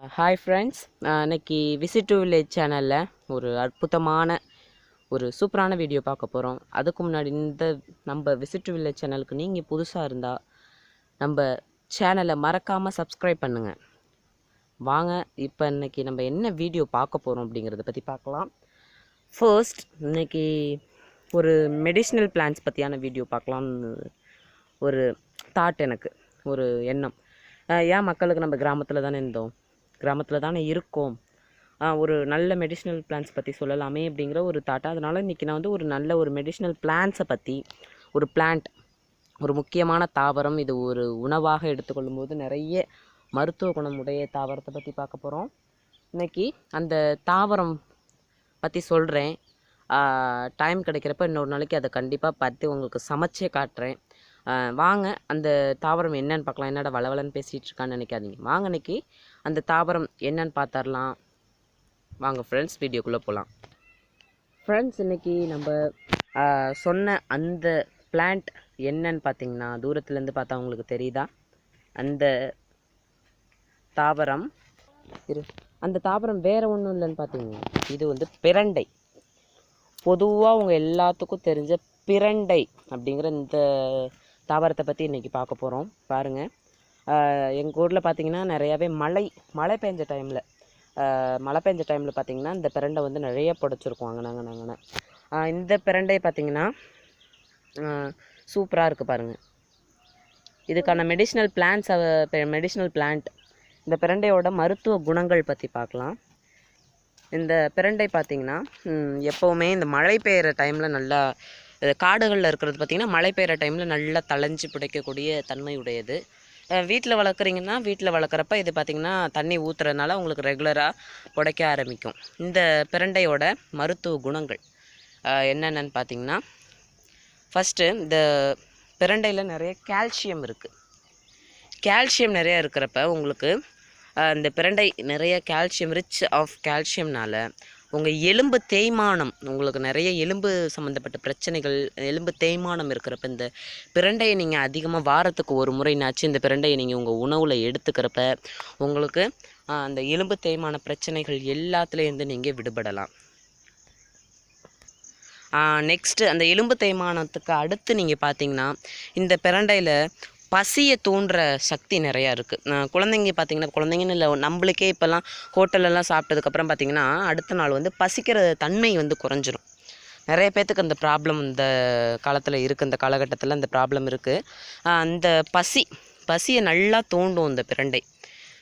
Hi friends இன்னைக்கு visit to village சேனலில் ஒரு அற்புதமான ஒரு சூப்பரான வீடியோ பார்க்க போகிறோம் அதுக்கு முன்னாடி இந்த நம்ம விசிட் டு வில்லேஜ் சேனலுக்கு நீங்கள் புதுசாக இருந்தால் நம்ம சேனலை மறக்காமல் சப்ஸ்கிரைப் பண்ணுங்கள் வாங்க இப்போ இன்னைக்கு நம்ம என்ன வீடியோ பார்க்க போகிறோம் அப்படிங்கிறத பற்றி பார்க்கலாம். ஃபர்ஸ்ட் இன்றைக்கி ஒரு மெடிஷ்னல் பிளான்ஸ் பற்றியான வீடியோ பார்க்கலாம்னு ஒரு தாட் எனக்கு ஒரு எண்ணம். ஏன் மக்களுக்கு நம்ம கிராமத்தில் தானே இருந்தோம்? கிராமத்தில் தானே இருக்கோம் ஒரு நல்ல மெடிஷ்னல் பிளான்ஸ் பற்றி சொல்லலாமே அப்படிங்கிற ஒரு தாட் அதனால் இன்றைக்கி நான் வந்து ஒரு நல்ல ஒரு மெடிஷ்னல் பிளான்ஸை பற்றி ஒரு பிளான்ட் ஒரு முக்கியமான தாவரம் இது ஒரு உணவாக எடுத்துக்கொள்ளும்போது நிறைய மருத்துவ குணமுடைய தாவரத்தை பற்றி பார்க்க போகிறோம் இன்றைக்கி அந்த தாவரம் பற்றி சொல்கிறேன் டைம் கிடைக்கிறப்ப இன்னொரு நாளைக்கு அதை கண்டிப்பாக பார்த்து உங்களுக்கு சமைச்சே காட்டுறேன். வாங்க அந்த தாவரம் என்னன்னு பார்க்கலாம். என்னடா வளவலன்னு பேசிகிட்டு இருக்கான்னு நினைக்காதீங்க. வாங்க இன்னைக்கு அந்த தாவரம் என்னன்னு பார்த்தரலாம் வாங்க ஃப்ரெண்ட்ஸ் வீடியோக்குள்ளே போகலாம் ஃப்ரெண்ட்ஸ் இன்றைக்கி நம்ம சொன்ன அந்த பிளான்ட் என்னன்னு பார்த்தீங்கன்னா தூரத்துலேருந்து பார்த்தா உங்களுக்கு தெரியுதா? அந்த தாவரம் இரு அந்த தாவரம் வேறு ஒன்றும் இல்லைன்னு பார்த்தீங்கன்னா இது வந்து பிரண்டை. பொதுவாக உங்கள் எல்லாத்துக்கும் தெரிஞ்ச பிரண்டை அப்படிங்கிற இந்த தாவரத்தை பற்றி இன்றைக்கி பார்க்க போகிறோம் பாருங்கள் எங்கள் ஊரில் பார்த்தீங்கன்னா நிறையாவே மழை மழை பெஞ்ச டைமில் மழை பெஞ்ச டைமில் பார்த்திங்கன்னா இந்த பிரண்டை வந்து நிறைய புடைச்சிருக்கும் அங்கே நாங்கள் நாங்கள் இந்த பிரண்டை பார்த்திங்கன்னா சூப்பராக இருக்குது பாருங்கள் இதுக்கான மெடிஷ்னல் பிளான்ஸ் மெடிஷ்னல் பிளான்ட் இந்த பிரண்டையோட மருத்துவ குணங்கள் பற்றி பார்க்கலாம். இந்த பிரண்டை பார்த்திங்கன்னா எப்போவுமே இந்த மழை பெய்கிற டைமில் நல்லா காடுகளில் இருக்கிறது பார்த்திங்கன்னா மழை பெய்கிற டைமில் நல்லா தளைஞ்சு பிடிக்கக்கூடிய தன்மை உடையது. வீட்டில் வளர்க்குறீங்கன்னா வீட்டில் வளர்க்குறப்ப இது பார்த்திங்கன்னா தண்ணி ஊற்றுறதுனால உங்களுக்கு ரெகுலராக புடைக்க ஆரம்பிக்கும். இந்த பிரண்டையோட மருத்துவ குணங்கள் என்னென்னு பார்த்திங்கன்னா பார்த்தீங்கன்னா ஃபஸ்ட்டு இந்த பிரண்டையில் நிறைய கால்சியம் இருக்குது கால்சியம் நிறைய இருக்கிறப்ப உங்களுக்கு இந்த பிரண்டை நிறைய கால்சியம் ரிச் ஆஃப் கால்சியம்னால உங்கள் எலும்பு தேய்மானம் உங்களுக்கு நிறைய எலும்பு சம்மந்தப்பட்ட பிரச்சனைகள் எலும்பு தேய்மானம் இருக்கிறப்ப இந்த பிரண்டையை நீங்கள் அதிகமாக வாரத்துக்கு ஒரு முறைனாச்சு இந்த பிரண்டையை நீங்கள் உங்கள் உணவில் எடுத்துக்கிறப்ப உங்களுக்கு அந்த எலும்பு தேய்மான பிரச்சனைகள் எல்லாத்துலேருந்து நீங்கள் விடுபடலாம். நெக்ஸ்ட்டு அந்த எலும்பு தேய்மானத்துக்கு அடுத்து நீங்கள் பார்த்தீங்கன்னா இந்த பிரண்டையில் பசியை தூண்டுற சக்தி நிறையா இருக்குது குழந்தைங்க பார்த்தீங்கன்னா குழந்தைங்கன்னு இல்லை நம்மளுக்கே இப்போல்லாம் ஹோட்டலெல்லாம் சாப்பிட்டதுக்கப்புறம் பார்த்தீங்கன்னா அடுத்த நாள் வந்து பசிக்கிற தன்மை வந்து குறைஞ்சிரும். நிறைய பேர்த்துக்கு அந்த ப்ராப்ளம் இந்த காலத்தில் இருக்குது இந்த காலகட்டத்தில் அந்த ப்ராப்ளம் இருக்குது அந்த பசி பசியை நல்லா தூண்டும் இந்த பிரண்டை.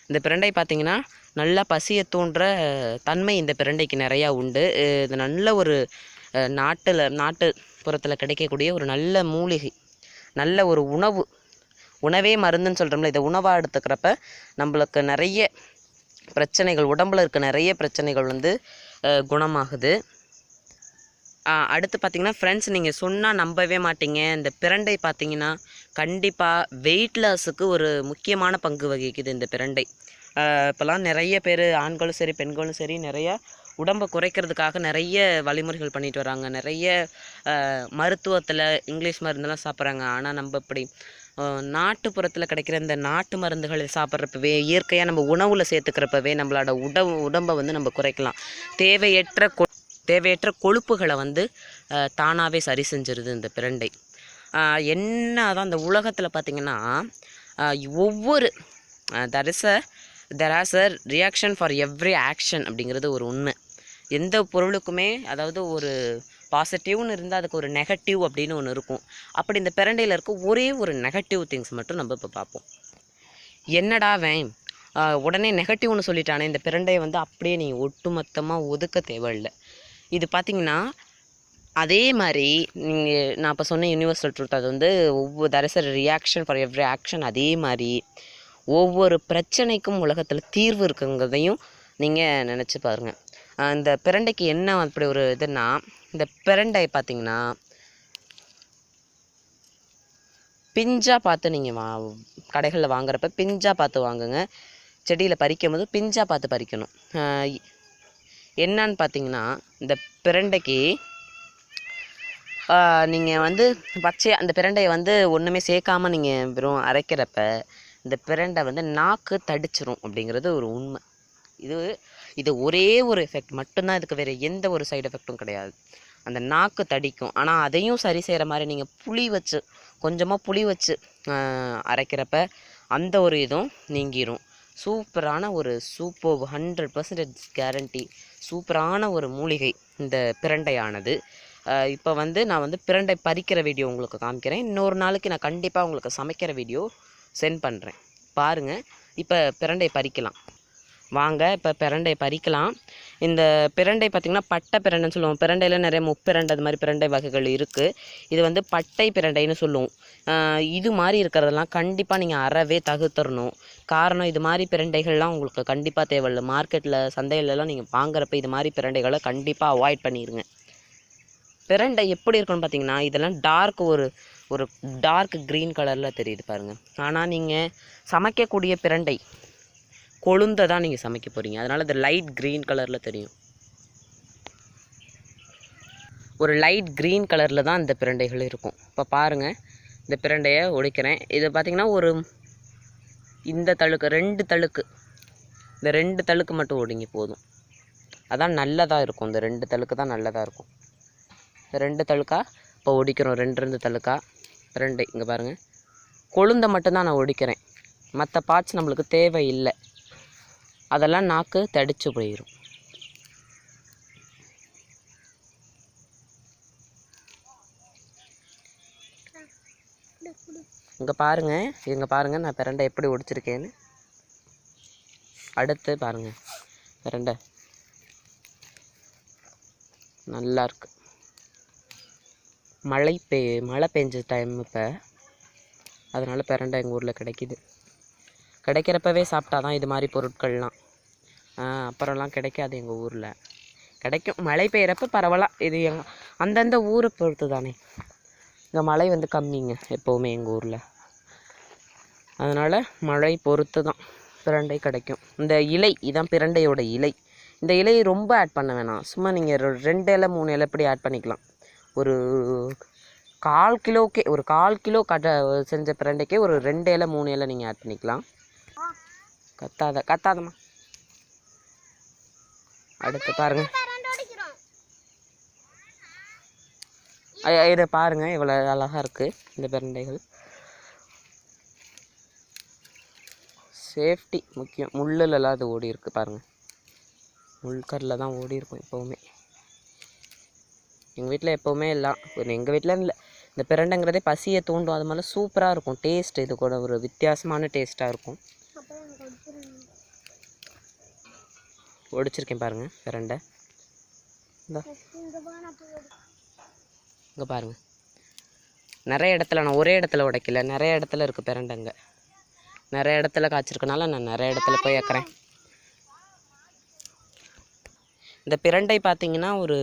இந்த பிரண்டை பார்த்திங்கன்னா நல்லா பசியை தூண்டுற தன்மை இந்த பிரண்டைக்கு நிறையா உண்டு. இது நல்ல ஒரு நாட்டில் நாட்டுப்புறத்தில் கிடைக்கக்கூடிய ஒரு நல்ல மூலிகை நல்ல ஒரு உணவு. உணவே மருந்துன்னு சொல்கிறோம்ல இதை உணவாக எடுத்துக்கிறப்ப நம்மளுக்கு நிறைய பிரச்சனைகள் உடம்பில் இருக்க நிறைய பிரச்சனைகள் வந்து குணமாகுது. அடுத்து பார்த்திங்கன்னா ஃப்ரெண்ட்ஸ் நீங்கள் சொன்னால் நம்பவே மாட்டீங்க. இந்த பிரண்டை பார்த்தீங்கன்னா கண்டிப்பாக வெயிட் லாஸுக்கு ஒரு முக்கியமான பங்கு வகிக்குது இந்த பிரண்டை. இப்போலாம் இப்போல்லாம் நிறைய பேர் ஆண்களும் சரி பெண்களும் சரி நிறைய உடம்பை குறைக்கிறதுக்காக நிறைய வழிமுறைகள் பண்ணிட்டு வராங்க. நிறைய மருத்துவத்தில் இங்கிலீஷ் மருந்தெல்லாம் சாப்பிட்றாங்க. ஆனால் நம்ம இப்படி நாட்டுப்புறத்தில் கிடைக்கிற இந்த நாட்டு மருந்துகளை சாப்பிட்றப்பவே இயற்கையாக நம்ம உணவில் சேர்த்துக்கிறப்பவே நம்மளோட உடம்பு உடம்பை வந்து நம்ம குறைக்கலாம். தேவையற்ற கொ தேவையற்ற கொழுப்புகளை வந்து தானாகவே சரி செஞ்சிருது இந்த பிரண்டை. என்ன தான் இந்த உலகத்தில் பார்த்திங்கன்னா ஒவ்வொரு there is a there as a reaction for every action அப்படிங்கிறது ஒரு உண்மை. எந்த பொருளுக்குமே அதாவது ஒரு பாசிட்டிவ்னு இருந்தால் அதுக்கு ஒரு நெகட்டிவ் அப்படின்னு ஒன்று இருக்கும். அப்படி இந்த பிரண்டையில் இருக்க ஒரே ஒரு நெகட்டிவ் திங்ஸ் மட்டும் நம்ம இப்போ பார்ப்போம். என்னடா வேன் உடனே நெகட்டிவ்னு சொல்லிட்டானே இந்த பிரண்டையை வந்து அப்படியே நீங்கள் ஒட்டுமொத்தமாக ஒதுக்க தேவையில்லை. இது பார்த்தீங்கன்னா அதே மாதிரி நீங்கள் நான் இப்போ சொன்ன யூனிவர்சல் ட்ரூத் அது வந்து ஒவ்வொரு there is reaction for every action அதே மாதிரி ஒவ்வொரு பிரச்சனைக்கும் உலகத்தில் தீர்வு இருக்குங்கிறதையும் நீங்கள் நினச்சி பாருங்கள் அந்த இந்த பிரண்டைக்கு என்ன அப்படி ஒரு இதுன்னா இந்த பிரண்டை பார்த்தீங்கன்னா பிஞ்சாக பார்த்து நீங்கள் வா கடைகளில் வாங்குறப்ப பிஞ்சாக பார்த்து வாங்குங்க. செடியில் பறிக்கும் போது பிஞ்சாக பார்த்து பறிக்கணும். என்னன்னு பார்த்தீங்கன்னா இந்த பிரண்டைக்கு நீங்கள் வந்து பச்சை அந்த பிரண்டையை வந்து ஒன்றுமே சேர்க்காமல் நீங்கள் வெறும் அரைக்கிறப்ப இந்த பிரண்டை வந்து நாக்கு தடிச்சிரும் அப்படிங்கிறது ஒரு உண்மை. இது இது ஒரே ஒரு எஃபெக்ட் மட்டும்தான் இதுக்கு வேறு எந்த ஒரு சைடு எஃபெக்ட்டும் கிடையாது. அந்த நாக்கு தடிக்கும். ஆனால் அதையும் சரி செய்கிற மாதிரி நீங்கள் புளி வச்சு கொஞ்சமாக புளி வச்சு அரைக்கிறப்ப அந்த ஒரு இதுவும் நீங்கிரும். சூப்பரான ஒரு சூப்பர் ஹண்ட்ரட் பர்சன்டேஜ் கேரண்டி சூப்பரான ஒரு மூலிகை இந்த பிரண்டையானது. இப்போ வந்து நான் வந்து பிரண்டை பறிக்கிற வீடியோ உங்களுக்கு காமிக்கிறேன். இன்னொரு நாளைக்கு நான் கண்டிப்பாக உங்களுக்கு சமைக்கிற வீடியோ சென்ட் பண்ணுறேன் பாருங்கள் இப்போ பிரண்டை பறிக்கலாம். வாங்க இப்போ பிரண்டை பறிக்கலாம். இந்த பிரண்டை பார்த்திங்கன்னா பட்டை பிரண்டைன்னு சொல்லுவோம். பிரண்டையில் நிறைய முப்பிரண்டை அது மாதிரி பிரண்டை வகைகள் இருக்குது இது வந்து பட்டை பிரண்டைன்னு சொல்லுவோம். இது மாதிரி இருக்கிறதெல்லாம் கண்டிப்பாக நீங்கள் அறவே தகுத்தரணும். காரணம் இது மாதிரி பிரண்டைகள்லாம் உங்களுக்கு கண்டிப்பாக தேவையில்லை. மார்க்கெட்டில் சந்தையிலலாம் நீங்கள் வாங்குறப்ப இது மாதிரி பிரண்டைகளை கண்டிப்பாக அவாய்ட் பண்ணிடுங்க பிரண்டை எப்படி இருக்குன்னு பார்த்தீங்கன்னா இதெல்லாம் டார்க் ஒரு ஒரு டார்க் க்ரீன் கலரில் தெரியுது பாருங்கள் ஆனால் நீங்கள் சமைக்கக்கூடிய பிரண்டை கொழுந்தை தான் நீங்கள் சமைக்க போகிறீங்க அதனால் இந்த லைட் க்ரீன் கலரில் தெரியும். ஒரு லைட் க்ரீன் கலரில் தான் இந்த பிரண்டைகள் இருக்கும். இப்போ பாருங்கள் இந்த பிரண்டையை உடைக்கிறேன். இது பார்த்திங்கன்னா ஒரு இந்த தழுக்கு ரெண்டு தழுக்கு. இந்த ரெண்டு தழுக்கு மட்டும் ஒடுங்கி போதும். அதான் நல்லதாக இருக்கும். இந்த ரெண்டு தழுக்கு தான் நல்லதாக இருக்கும். இந்த ரெண்டு தழுக்கா இப்போ ஒடிக்கிறோம். ரெண்டு ரெண்டு தழுக்கா. ரெண்டு இங்கே பாருங்கள் கொழுந்தை மட்டும்தான் நான் ஒடிக்கிறேன். மற்ற பார்ட்ஸ் நம்மளுக்கு தேவை இல்லை அதெல்லாம் நாக்கு தடிச்சு போயிடும் இங்கே பாருங்கள் இங்கே பாருங்கள் நான் பிரண்டை எப்படி ஒடிச்சிருக்கேன்னு. அடுத்து பாருங்கள் பிரண்டை. நல்லா இருக்கு. மழை பெய் மழை பெஞ்ச டைம் இப்போ அதனால் பிரண்டை எங்கள் ஊரில் கிடைக்கிது. கிடைக்கிறப்பவே சாப்பிட்டா தான் இது மாதிரி பொருட்கள்லாம். அப்புறம்லாம் கிடைக்காது எங்கள் ஊரில். கிடைக்கும். மழை பெய்கிறப்ப பரவாயில்ல. இது எங் அந்தந்த ஊரை பொறுத்து தானே இங்கே மழை வந்து கம்மிங்க எப்போவுமே எங்கள் ஊரில். அதனால் மழை பொறுத்து தான் பிரண்டை கிடைக்கும். இந்த இலை இதான் பிரண்டையோட இலை. இந்த இலையை ரொம்ப ஆட் பண்ண வேணாம். சும்மா நீங்கள் ரெண்டு இலை மூணு இலை இப்படி ஆட் பண்ணிக்கலாம். ஒரு கால் கிலோக்கே ஒரு கால் கிலோ கட்ட செஞ்ச பிரண்டைக்கே ஒரு ரெண்டு இலை மூணு இலை நீங்கள் ஆட் பண்ணிக்கலாம். கத்தாத கத்தாதம்மா. அடுத்து பாருங்க. இதை பாருங்க இவ்வளோ அழகா இருக்கு இந்த பிரண்டைகள். சேஃப்டி முக்கியம். முள்ளுலலாம் அது ஓடி இருக்கு பாருங்க. முள்கரில் தான் ஓடி இருக்கும் எப்போவுமே. எங்கள் வீட்டில் எப்போவுமே எல்லாம் எங்கள் வீட்டில் இல்லை. இந்த பிரண்டைங்கிறதே பசியை தூண்டும். அது மாதிரி சூப்பராக இருக்கும். டேஸ்ட் இது கூட ஒரு வித்தியாசமான டேஸ்ட்டாக இருக்கும். ஒடிச்சிருக்கேன் பாருங்க பிரண்டை. இந்த. இங்கே பாருங்க. நிறைய இடத்துல நான் ஒரே இடத்துல உடைக்கல. நிறைய இடத்துல இருக்குது பிரண்டைங்க நிறைய இடத்துல காய்ச்சிருக்கனால நான் நிறைய இடத்துல போய் ஏற்கிறேன் இந்த பிரண்டை பார்த்தீங்கன்னா ஒரு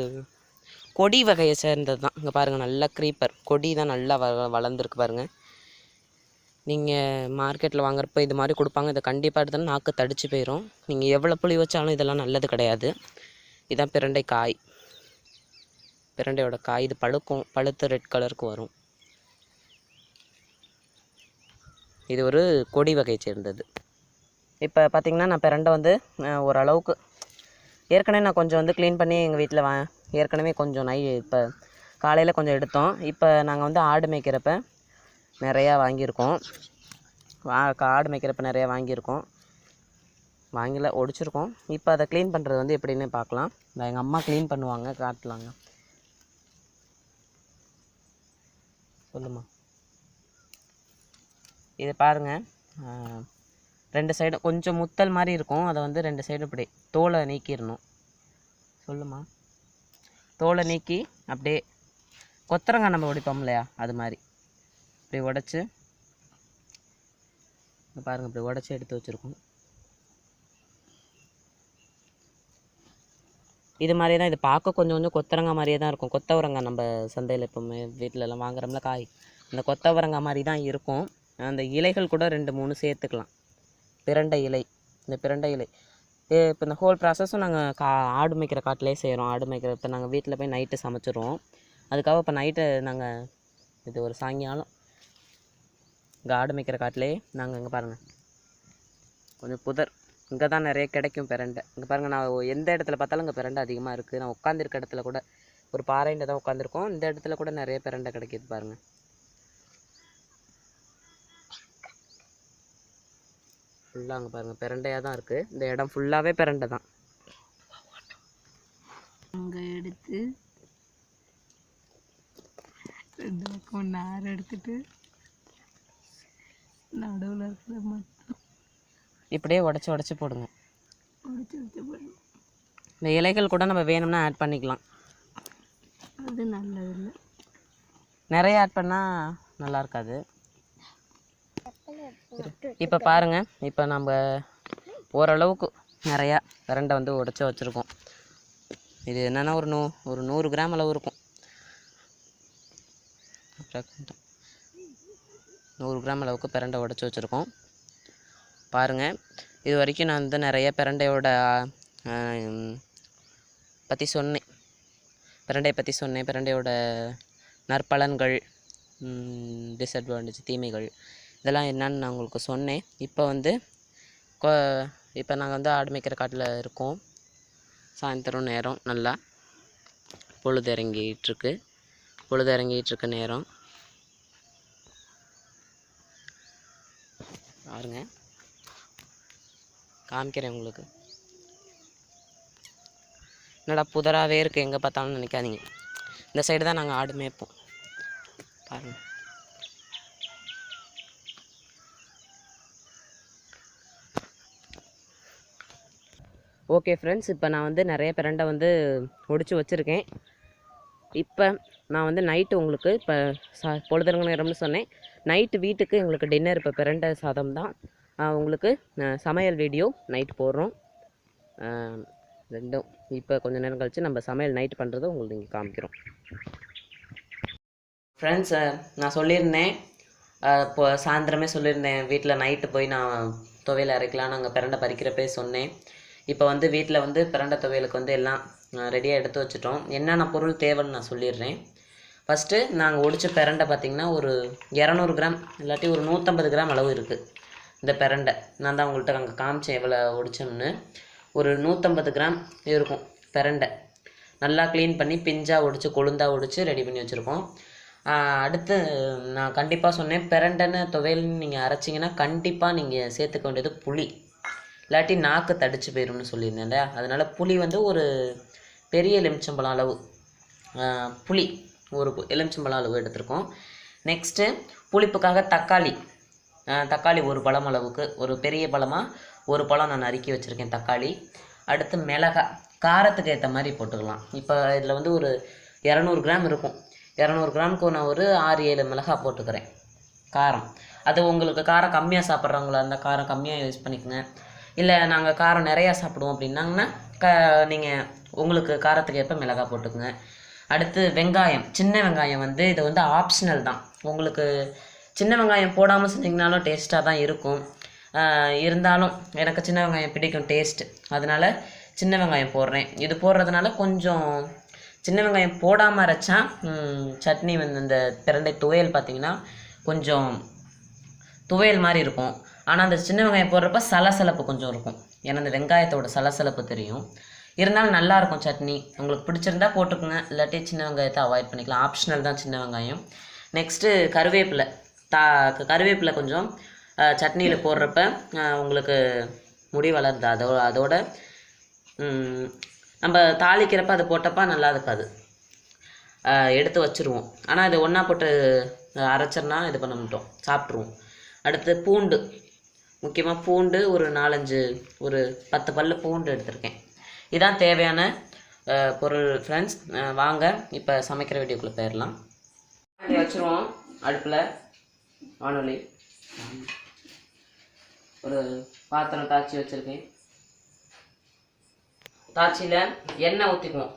கொடி வகையை சேர்ந்தது தான் இங்கே பாருங்கள் நல்லா க்ரீப்பர் கொடி தான் நல்லா வ வளர்ந்துருக்கு பாருங்கள் நீங்கள் மார்க்கெட்டில் வாங்குறப்ப இது மாதிரி கொடுப்பாங்க. இதை கண்டிப்பாக எடுத்தாலும் நாக்கு தடிச்சு போயிடும் நீங்கள் எவ்வளோ புளி வச்சாலும் இதெல்லாம் நல்லது கிடையாது. இதான் பிரண்டை காய். பிரண்டையோட காய் இது பழுக்கும் பழுத்து ரெட் கலருக்கு வரும். இது ஒரு கொடி வகையை சேர்ந்தது. இப்போ பார்த்திங்கன்னா நான் பிரண்டை வந்து ஓரளவுக்கு ஏற்கனவே நான் கொஞ்சம் வந்து க்ளீன் பண்ணி எங்கள் வீட்டில் வா ஏற்கனவே கொஞ்சம் நை இப்போ காலையில் கொஞ்சம் எடுத்தோம். இப்போ நாங்கள் வந்து ஆடு மேய்க்கிறப்ப நிறையா வாங்கியிருக்கோம். வா காடு மேய்க்கிறப்ப நிறையா வாங்கியிருக்கோம். வாங்கில ஒடிச்சிருக்கோம். இப்போ அதை க்ளீன் பண்ணுறது வந்து எப்படின்னு பார்க்கலாம். இந்த எங்கள் அம்மா க்ளீன் பண்ணுவாங்க காட்டலாங்க சொல்லுமா இது பாருங்கள் ரெண்டு சைடும் கொஞ்சம் முத்தல் மாதிரி இருக்கும். அதை வந்து ரெண்டு சைடும் இப்படி தோலை நீக்கிடணும். சொல்லுமா தோலை நீக்கி அப்படியே கொத்தரங்காய் நம்ம ஒடிப்போம் இல்லையா? அது மாதிரி. இப்படி உடச்சி பாருங்கள் இப்படி உடச்சி எடுத்து வச்சுருக்கோம். இது மாதிரி தான் இது பார்க்க கொஞ்சம் கொஞ்சம் கொத்தரங்காய் மாதிரியே தான் இருக்கும். கொத்தவரங்காய் நம்ம சந்தையில் எப்போவுமே வீட்டிலலாம் வாங்குறோம்ல காய். இந்த கொத்தவரங்காய் மாதிரி தான் இருக்கும். அந்த இலைகள் கூட ரெண்டு மூணு சேர்த்துக்கலாம். பிரண்டை இலை இந்த பிரண்டை இலை. இப்போ இந்த ஹோல் ப்ராசஸும் நாங்கள் கா ஆடு மேய்க்கிற காட்டிலே செய்கிறோம் ஆடு மேய்க்கிற இப்போ நாங்கள் வீட்டில் போய் நைட்டு சமைச்சிடுவோம் அதுக்காக இப்போ நைட்டு நாங்கள் இது ஒரு சாயங்காலம் இங்கே ஆடு மேய்க்கிற காட்டிலே நாங்கள் இங்கே பாருங்கள் கொஞ்சம் புதர். இங்கே தான் நிறைய கிடைக்கும் பிரண்டை. இங்கே பாருங்கள் நான் எந்த இடத்துல பார்த்தாலும் இங்கே பிரண்டை அதிகமாக இருக்குது நான் உட்காந்துருக்க இடத்துல கூட ஒரு பாறைண்ட தான் உட்காந்துருக்கோம் இந்த இடத்துல கூட நிறைய பிரண்டை கிடைக்கிது பாருங்கள் ஃபுல்லாக அங்கே பாருங்கள் பிரண்டையாக தான் இருக்குது இந்த இடம் ஃபுல்லாகவே பிரண்டை தான். அங்கே எடுத்து ரெண்டு பக்கம் நார் எடுத்துட்டு இப்படியே உடச்சி உடச்சி போடுங்க. இந்த இலைகள் கூட நம்ம வேணும்னா ஆட் பண்ணிக்கலாம். அது நல்லதில்லை. நிறைய ஆட் பண்ணால் நல்லா இருக்காது. இப்போ பாருங்க இப்போ நம்ம ஓரளவுக்கு நிறையா பிரண்டை வந்து உடச்சி வச்சுருக்கோம். இது என்னென்னா ஒரு நூ ஒரு நூறு கிராம் அளவு இருக்கும். நூறு கிராம் அளவுக்கு பிரண்டை உடச்சி வச்சுருக்கோம். பாருங்கள் இது வரைக்கும் நான் வந்து நிறைய பிரண்டையோட பற்றி சொன்னேன். பிரண்டையை பற்றி சொன்னேன். பிரண்டையோட நற்பலன்கள் டிஸ்அட்வான்டேஜ் தீமைகள் இதெல்லாம் என்னன்னு நான் உங்களுக்கு சொன்னேன். இப்போ வந்து இப்போ நாங்கள் வந்து ஆடு மேய்க்கிற காட்டில் இருக்கோம். சாயந்தரம் நேரம் நல்லா பொழுது இறங்கிட்டுருக்கு பொழுது இறங்கிட்டுருக்க நேரம் பாருங்க. காமிக்கிறேன் உங்களுக்கு. என்னடா புதராகவே இருக்குது எங்கே பார்த்தாலும் நினைக்காதீங்க. இந்த சைடு தான் நாங்கள் ஆடு மேய்ப்போம். பாருங்கள் ஓகே ஃப்ரெண்ட்ஸ் இப்போ நான் வந்து நிறைய பிரண்டை வந்து ஒடிச்சு வச்சுருக்கேன். இப்போ நான் வந்து நைட்டு உங்களுக்கு இப்போ ச பொழுதுறங்க நேரம்னு சொன்னேன். நைட்டு வீட்டுக்கு எங்களுக்கு டின்னர் இப்போ பிரண்டை சாதம் தான். உங்களுக்கு சமையல் வீடியோ நைட் போடுறோம். ரெண்டும். இப்போ கொஞ்ச நேரம் கழித்து நம்ம சமையல் நைட் பண்ணுறதை உங்களுக்கு இங்கே காமிக்கிறோம். ஃப்ரெண்ட்ஸ் நான் சொல்லியிருந்தேன். இப்போ சாயந்தரமே சொல்லியிருந்தேன். வீட்டில் நைட்டு போய் நான் துவையல் அரைக்கலாம்னு அங்கே பிரண்டை பறிக்கிறப்பே சொன்னேன். இப்போ வந்து வீட்டில் வந்து பிரண்டை துவையலுக்கு வந்து எல்லாம் ரெடியாக எடுத்து வச்சுட்டோம். என்னென்ன பொருள் தேவைன்னு நான் சொல்லிடுறேன். ஃபஸ்ட்டு நாங்கள் ஒடிச்ச பிரண்டை பார்த்திங்கன்னா ஒரு இரநூறு கிராம் இல்லாட்டி ஒரு நூற்றம்பது கிராம் அளவு இருக்குது இந்த பிரண்டை. நான் தான் உங்கள்கிட்ட அங்கே காமிச்சேன் எவ்வளோ ஒடிச்சோம்னு. ஒரு நூற்றம்பது கிராம் இருக்கும் பெரண்டை. நல்லா க்ளீன் பண்ணி பிஞ்சாக ஒடிச்சு கொழுந்தாக ஒடிச்சு ரெடி பண்ணி வச்சுருக்கோம். அடுத்து நான் கண்டிப்பாக சொன்னேன் பிரண்டைன்னு துவையல்னு நீங்கள் அரைச்சிங்கன்னா கண்டிப்பாக நீங்கள் சேர்த்துக்க வேண்டியது புளி. இல்லாட்டி நாக்கு தடிச்சு போயிடும்னு சொல்லியிருந்தேன் இல்லையா அதனால் புளி வந்து ஒரு பெரிய எலுமிச்சம்பழம் அளவு. புளி. ஒரு எலுமிச்சம்பழம் அளவு எடுத்திருக்கோம். நெக்ஸ்ட்டு புளிப்புக்காக தக்காளி. தக்காளி ஒரு பழம் அளவுக்கு ஒரு பெரிய பழமாக ஒரு பழம் நான் நறுக்கி வச்சுருக்கேன் தக்காளி. அடுத்து மிளகாய் காரத்துக்கு ஏற்ற மாதிரி போட்டுக்கலாம். இப்போ இதில் வந்து ஒரு இரநூறு கிராம் இருக்கும். இரநூறு கிராமுக்கு நான் ஒரு ஆறு ஏழு மிளகாய் போட்டுக்கிறேன். காரம். அது உங்களுக்கு காரம் கம்மியாக சாப்பிட்றவங்களா இருந்தால் காரம் கம்மியாக யூஸ் பண்ணிக்கோங்க. இல்லை நாங்கள் காரம் நிறையா சாப்பிடுவோம் அப்படின்னாங்கன்னா க நீங்கள் உங்களுக்கு காரத்துக்கு ஏற்ப மிளகாய் போட்டுக்கோங்க. அடுத்து வெங்காயம். சின்ன வெங்காயம் வந்து இது வந்து ஆப்ஷனல் தான். உங்களுக்கு சின்ன வெங்காயம் போடாமல் செஞ்சிங்கனாலும் டேஸ்ட்டாக தான் இருக்கும். இருந்தாலும் எனக்கு சின்ன வெங்காயம் பிடிக்கும் டேஸ்ட்டு அதனால் சின்ன வெங்காயம் போடுறேன். இது போடுறதுனால கொஞ்சம் சின்ன வெங்காயம் போடாமல் அரைச்சா சட்னி வந்து இந்த பிரண்டை துவையல் பார்த்தீங்கன்னா கொஞ்சம் துவையல் மாதிரி இருக்கும். ஆனால் அந்த சின்ன வெங்காயம் போடுறப்ப சலசலப்பு கொஞ்சம் இருக்கும். ஏன்னா அந்த வெங்காயத்தோட சலசலப்பு தெரியும். இருந்தாலும் நல்லா இருக்கும் சட்னி. உங்களுக்கு பிடிச்சிருந்தா போட்டுக்கோங்க. இல்லாட்டி சின்ன வெங்காயத்தை அவாய்ட் பண்ணிக்கலாம். ஆப்ஷனல் தான் சின்ன வெங்காயம். நெக்ஸ்ட்டு கருவேப்பிலை. தா கருவேப்பிலை கொஞ்சம் சட்னியில் போடுறப்ப உங்களுக்கு முடி வளருது. அதோ அதோட நம்ம தாளிக்கிறப்ப அது போட்டப்ப நல்லா இருக்காது. எடுத்து வச்சுருவோம். ஆனால் இது ஒன்றா போட்டு அரைச்சோன்னா இது பண்ண மாட்டோம். சாப்பிட்ருவோம் அடுத்து பூண்டு. முக்கியமாக பூண்டு ஒரு நாலஞ்சு ஒரு பத்து பல்லு பூண்டு எடுத்திருக்கேன். இதான் தேவையான பொருள். ஃப்ரெண்ட்ஸ் வாங்க. இப்போ சமைக்கிற வீடியோக்குள்ளே போயிடலாம் வச்சுருவோம். அடுப்பில் வானொலி. ஒரு பாத்திரம் தாச்சி வச்சுருக்கேன். தாச்சியில் எண்ணெய் ஊற்றிக்குவோம்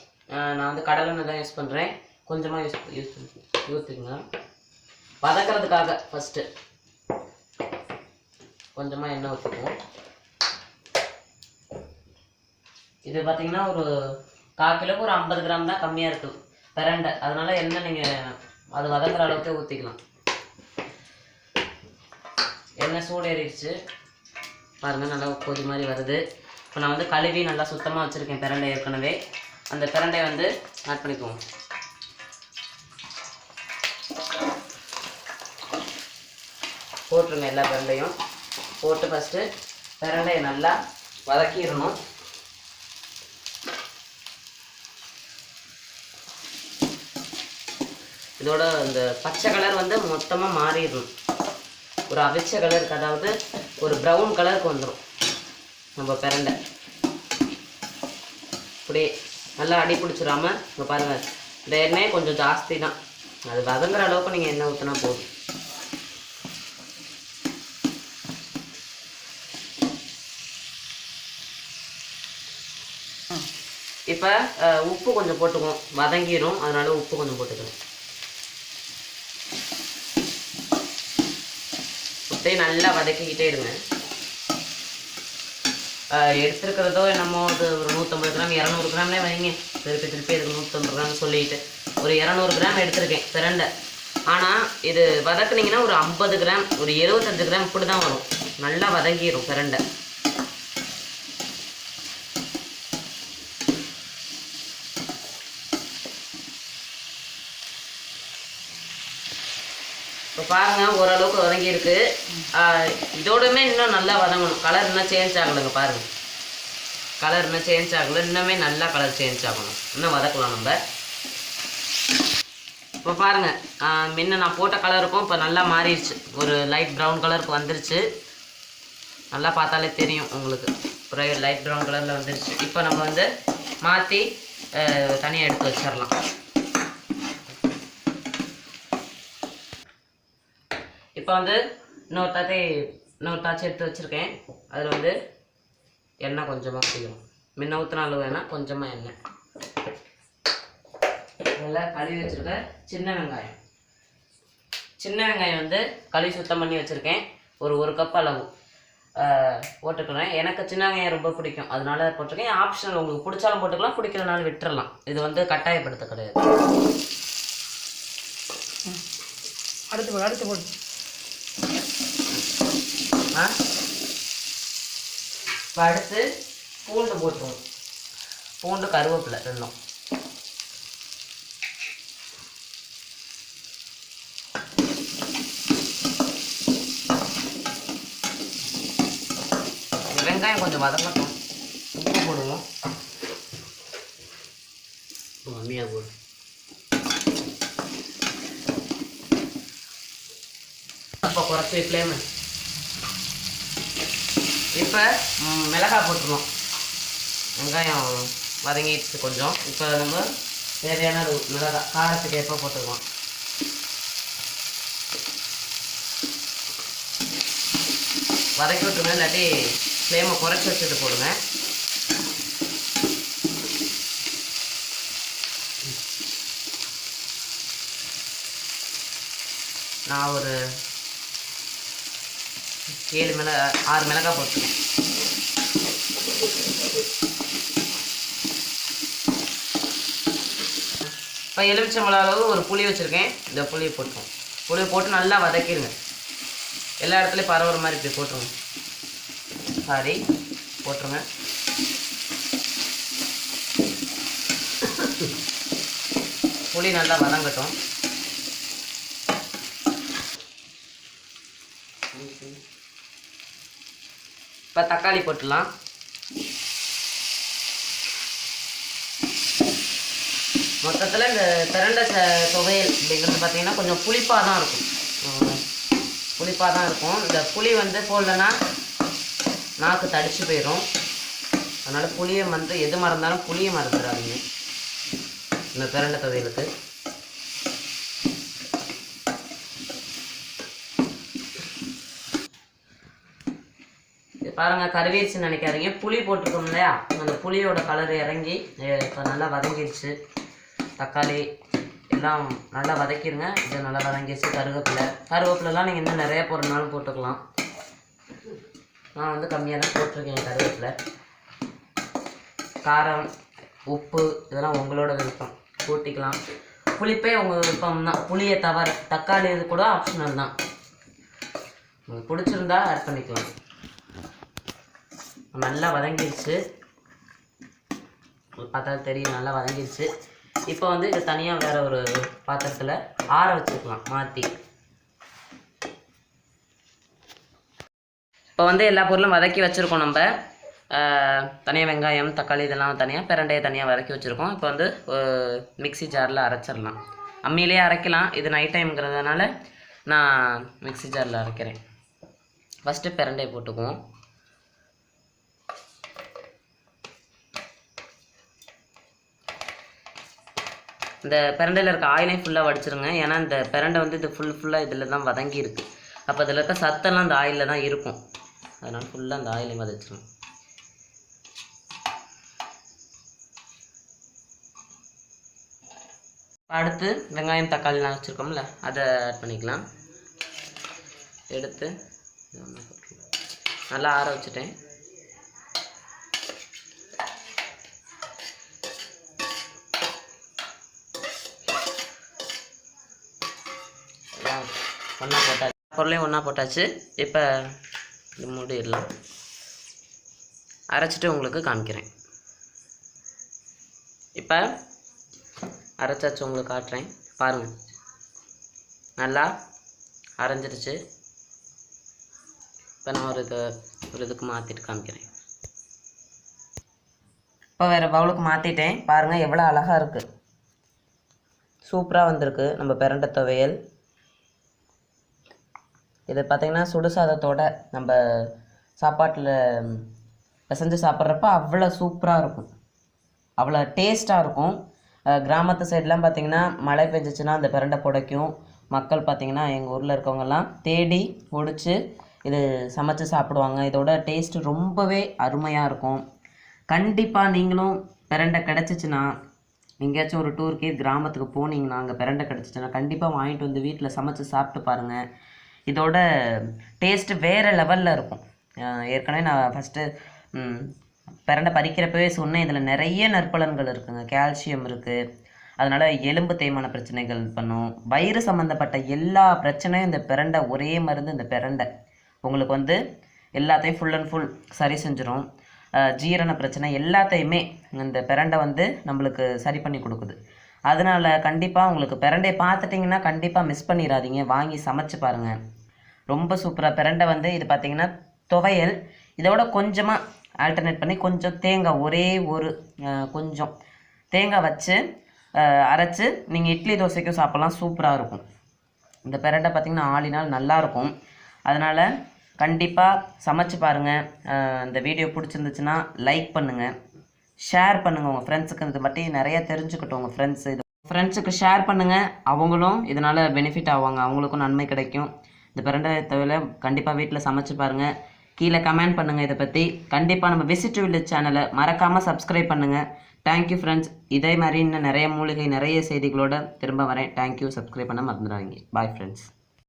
நான் வந்து கடலெண்ணெய் தான் யூஸ் பண்ணுறேன் கொஞ்சமாக யூஸ் யூஸ் ஊற்றிக்குங்க வதக்கிறதுக்காக ஃபஸ்ட்டு கொஞ்சமாக எண்ணெய் ஊற்றிக்குவோம் இது பார்த்தீங்கன்னா ஒரு கால் கிலோக்கு ஒரு ஐம்பது கிராம் தான் கம்மியாக இருக்கும் பிரண்டை. அதனால என்ன நீங்கள் அது வதங்குற அளவுக்கு ஊற்றிக்கலாம் எண்ணெய் சூடு ஏறிடுச்சு பாருங்கள் நல்லா கொதி மாதிரி வருது. இப்போ நான் வந்து கழுவி நல்லா சுத்தமாக வச்சுருக்கேன் பிரண்டை ஏற்கனவே. அந்த பிரண்டை வந்து ஆட் பண்ணிக்குவோம். போட்டுருங்க எல்லா பிரண்டையும். போட்டு ஃபஸ்ட்டு பிரண்டையை நல்லா வதக்கிடணும். இதோட இந்த பச்சை கலர் வந்து மொத்தமாக மாறிடணும் ஒரு அவிச்ச கலருக்கு அதாவது ஒரு ப்ரௌன் கலருக்கு வந்துடும் நம்ம பிரண்டை. இப்படி நல்லா அடி பிடிச்சிடாம இங்கே பாருங்கள் இந்த எண்ணெய் கொஞ்சம் ஜாஸ்தி தான் அது வதங்குற அளவுக்கு நீங்கள் எண்ணெய் ஊற்றினா போதும். இப்போ உப்பு கொஞ்சம் போட்டுக்குவோம். வதங்கிரும். அதனால உப்பு கொஞ்சம் போட்டுக்கணும் அப்படியே நல்லா வதக்கிக்கிட்டே இருங்க. எடுத்துருக்கிறதோ என்னமோ அது ஒரு நூற்றம்பது கிராம் இரநூறு கிராம்னே வைங்க. திருப்பி திருப்பி இதுக்கு நூற்றம்பது கிராம் சொல்லிட்டு. ஒரு இரநூறு கிராம் எடுத்திருக்கேன் பிரண்டை ஆனால் இது வதக்குனிங்கன்னா ஒரு ஐம்பது கிராம் ஒரு எழுபத்தஞ்சு கிராம் இப்படி தான் வரும். நல்லா வதங்கிடும் பிரண்டை பாருங்கள் பாருங்க ஓரளவுக்கு வதங்கியிருக்கு. ஆஹ் இதோடமே இன்னும் நல்லா வதங்கணும். கலர் இன்னும் சேஞ்ச் ஆகலைங்க பாருங்க. கலர் இன்னும் சேஞ்ச் ஆகல. இன்னுமே நல்லா கலர் சேஞ்ச் ஆகணும். இன்னும் வதக்கலாம் நம்ம. இப்போ பாருங்கள் முன்ன நான் போட்ட கலருக்கும் இப்போ நல்லா மாறிடுச்சு. ஒரு லைட் ப்ரௌன் கலருக்கு வந்துருச்சு. நல்லா பார்த்தாலே தெரியும் உங்களுக்கு. ஒரு லைட் ப்ரௌன் கலரில் வந்துருச்சு. இப்போ நம்ம வந்து மாற்றி தனியாக எடுத்து வச்சிடலாம். இப்போ வந்து இன்னொரு தாத்தை இன்னொரு தாச்சி எடுத்து வச்சுருக்கேன். அதில் வந்து எண்ணெய் கொஞ்சமாக செய்யும் முன்ன ஊற்றின அளவு வேணால் கொஞ்சமாக எண்ணெய். நல்லா கழுவி வச்சுருக்க சின்ன வெங்காயம். சின்ன வெங்காயம் வந்து கழுவி சுத்தம் பண்ணி வச்சுருக்கேன். ஒரு ஒரு கப் அளவு. போட்டுக்கிறேன். எனக்கு சின்ன வெங்காயம் ரொம்ப பிடிக்கும். அதனால போட்டிருக்கேன் ஆப்ஷனல் உங்களுக்கு பிடிச்சாலும் போட்டுக்கலாம் பிடிக்கலனாலும் விட்டுறலாம். இது வந்து கட்டாயப்படுத்த கிடையாது. அடுத்து அடுத்து போடு. இப்போ அடுத்து பூண்டு போட்டுருவோம் பூண்டு கருவேப்பிலை ரெண்டும். வெங்காயம் கொஞ்சம் வதங்கட்டும். உப்பு போடுவோம். கம்மியாக போடும் அப்போ குறைச்சி ஃப்ளேமு இப்போ மிளகாய் போட்டுருவோம் வெங்காயம் வதங்கிடுச்சு கொஞ்சம். இப்போ நம்ம தேவையான மிளகா மிளகாய் காரத்துக்கு ஏற்ப போட்டுருவோம் வதக்கி விட்டுருங்க இல்லாட்டி ஃப்ளேமை குறைச்சி வச்சுட்டு போடுங்க. நான் ஒரு ஏழு மிளகா ஆறு மிளகாய் போட்டுருக்கேன் இப்போ எலுமிச்சம்பழம் அளவு ஒரு புளி வச்சுருக்கேன். இந்த புளியை போட்டுருவோம் புளியை போட்டு நல்லா வதக்கிடுங்க எல்லா இடத்துலையும் பரவுற மாதிரி இப்படி போட்டுருங்க. சாரி போட்டுருங்க. புளி நல்லா வதங்கட்டும். இப்போ தக்காளி போட்டுடலாம். மொத்தத்தில் இந்த திரண்ட ச துவையல் அப்படிங்கிறது பார்த்திங்கன்னா கொஞ்சம் புளிப்பாக தான் இருக்கும். புளிப்பாக தான் இருக்கும். இந்த புளி வந்து போடலன்னா நாக்கு தடிச்சு போயிடும் அதனால் புளியை வந்து எது மறந்தாலும் புளியை மறந்துடாதீங்க. இந்த திரண்ட துவையலுக்கு. பாருங்கள் பாருங்க கருவேரிச்சு நினைக்காதீங்க. புளி போட்டிருக்கோம் இல்லையா? அந்த புளியோட கலர் இறங்கி இப்போ நல்லா வதங்கிருச்சு. தக்காளி எல்லாம் நல்லா வதக்கிடுங்க இது நல்லா வதங்கிடுச்சு கருவேப்பிலை. கருவேப்பிலலாம் நீங்கள் இன்னும் நிறைய போடுறதுனாலும் போட்டுக்கலாம். நான் வந்து கம்மியாக தான் போட்டிருக்கேன் கருவேப்பிலை. காரம் உப்பு இதெல்லாம் உங்களோட விருப்பம். கூட்டிக்கலாம். புளிப்பே உங்கள் விருப்பம் தான். புளியை தவிர தக்காளி இது கூட ஆப்ஷனல் தான். உங்களுக்கு பிடிச்சிருந்தா ஆட் பண்ணிக்கலாம். நல்லா வதங்கிடுச்சு பார்த்தா தெரியும் நல்லா வதங்கிடுச்சு இப்போ வந்து இது தனியாக வேறு ஒரு பாத்திரத்தில் ஆற வச்சுக்கலாம் மாற்றி இப்போ வந்து எல்லா பொருளும் வதக்கி வச்சுருக்கோம் நம்ம. தனியாக வெங்காயம் தக்காளி இதெல்லாம் தனியாக பிரண்டையை தனியாக வதக்கி வச்சுருக்கோம். இப்போ வந்து மிக்ஸி ஜாரில் அரைச்சிடலாம். அம்மியிலே அரைக்கலாம். இது நைட் டைம்ங்கிறதுனால நான் மிக்ஸி ஜாரில் அரைக்கிறேன். ஃபஸ்ட்டு பிரண்டையை போட்டுக்குவோம். இந்த பிரண்டையில் இருக்க ஆயிலையும் ஃபுல்லாக வடிச்சிருங்க. ஏன்னா இந்த பிரண்டை வந்து இது ஃபுல் ஃபுல்லாக இதில் தான் வதங்கி இருக்கு. அப்போ இதில் இருக்க சத்தெல்லாம் அந்த ஆயிலில் தான் இருக்கும். அதனால் ஃபுல்லாக அந்த ஆயிலையும் வதச்சிருங்க. அடுத்து வெங்காயம் தக்காளிலாம் வச்சுருக்கோம்ல அதை ஆட் பண்ணிக்கலாம். எடுத்து நல்லா ஆற வச்சுட்டேன். ஒன்றா போட்டாச்சு பொருளையும் ஒன்றா போட்டாச்சு. இப்போ இது மூடிடலாம் அரைச்சிட்டு உங்களுக்கு காமிக்கிறேன். இப்போ அரைச்சாச்சு உங்களுக்கு காட்டுறேன். பாருங்கள் நல்லா அரைஞ்சிருச்சு. இப்போ நான் ஒரு இது ஒரு இதுக்கு மாற்றிட்டு காமிக்கிறேன். இப்போ வேறு பவுலுக்கு மாற்றிட்டேன் பாருங்கள் எவ்வளோ அழகாக இருக்குது சூப்பராக வந்திருக்கு. நம்ம பிரண்டை துவையல். இது பார்த்திங்கன்னா சுடுசாதத்தோட நம்ம சாப்பாட்டில் பிசைஞ்சு சாப்பிட்றப்ப அவ்வளோ சூப்பராக இருக்கும். அவ்வளோ டேஸ்ட்டாக இருக்கும். கிராமத்து சைட்லாம் பார்த்திங்கன்னா மழை பெஞ்சிச்சுன்னா அந்த பிரண்டை புடைக்கும். மக்கள் பார்த்திங்கன்னா எங்கள் ஊரில் இருக்கவங்கெல்லாம் தேடி ஒடிச்சு இது சமைச்சு சாப்பிடுவாங்க. இதோட டேஸ்ட்டு ரொம்பவே அருமையாக இருக்கும். கண்டிப்பாக நீங்களும் பிரண்டை கிடச்சிச்சின்னா எங்கேயாச்சும் ஒரு டூருக்கு கிராமத்துக்கு போனீங்கன்னா அங்கே பிரண்டை கிடச்சிச்சின்னா கண்டிப்பாக வாங்கிட்டு வந்து வீட்டில் சமைச்சு சாப்பிட்டு பாருங்கள் இதோட டேஸ்ட்டு வேறு லெவலில் இருக்கும். ஏற்கனவே நான் ஃபஸ்ட்டு பிரண்டை பறிக்கிறப்பவே சொன்னேன் இதில் நிறைய நற்பலன்கள் இருக்குங்க. கால்சியம் இருக்குது அதனால் எலும்பு தேய்மான பிரச்சனைகள் பண்ணும். வயிறு சம்மந்தப்பட்ட எல்லா பிரச்சனையும் இந்த பிரண்டை ஒரே மருந்து இந்த பிரண்டை உங்களுக்கு வந்து எல்லாத்தையும் ஃபுல் அண்ட் ஃபுல் சரி செஞ்சிடும் ஜீரண பிரச்சனை எல்லாத்தையுமே இந்த பிரண்டை வந்து நம்மளுக்கு சரி பண்ணி கொடுக்குது. அதனால் கண்டிப்பாக உங்களுக்கு பிரண்டையை பார்த்துட்டிங்கன்னா கண்டிப்பாக மிஸ் பண்ணிடாதீங்க. வாங்கி சமைச்சு பாருங்கள் ரொம்ப சூப்பராக பிரண்டை வந்து இது பார்த்தீங்கன்னா துவையல். இதோட கொஞ்சமாக ஆல்டர்னேட் பண்ணி கொஞ்சம் தேங்காய் ஒரே ஒரு கொஞ்சம் தேங்காய் வச்சு அரைச்சி அரைச்சு நீங்கள் இட்லி தோசைக்கும் சாப்பிட்லாம் சூப்பராக இருக்கும். இந்த பிரண்டை பார்த்திங்கன்னா ஆளினால் நல்லாயிருக்கும் அதனால் கண்டிப்பாக சமைச்சு பாருங்கள் இந்த வீடியோ பிடிச்சிருந்துச்சுன்னா லைக் பண்ணுங்கள் ஷேர் பண்ணுங்கள் உங்கள் ஃப்ரெண்ட்ஸுக்கு இதை பற்றி நிறையா தெரிஞ்சுக்கிட்டோம் உங்கள் ஃப்ரெண்ட்ஸ் இது ஃப்ரெண்ட்ஸுக்கு ஷேர் பண்ணுங்கள் அவங்களும் இதனால் பெனிஃபிட் ஆவாங்க. அவங்களுக்கும் நன்மை கிடைக்கும். இந்த பிரண்டை தவிர கண்டிப்பாக வீட்டில் சமைச்சு பாருங்கள் கீழே கமெண்ட் பண்ணுங்கள் இதை பற்றி கண்டிப்பாக நம்ம விசிட் வில்லேஜ் சேனலை மறக்காமல் சப்ஸ்கிரைப் பண்ணுங்கள் தேங்க்யூ ஃப்ரெண்ட்ஸ் இதே மாதிரி இன்னும் நிறைய மூலிகை நிறைய செய்திகளோடு திரும்ப வரேன். தேங்க்யூ சப்ஸ்கிரைப் பண்ண மறந்துடாதீங்க. Bye friends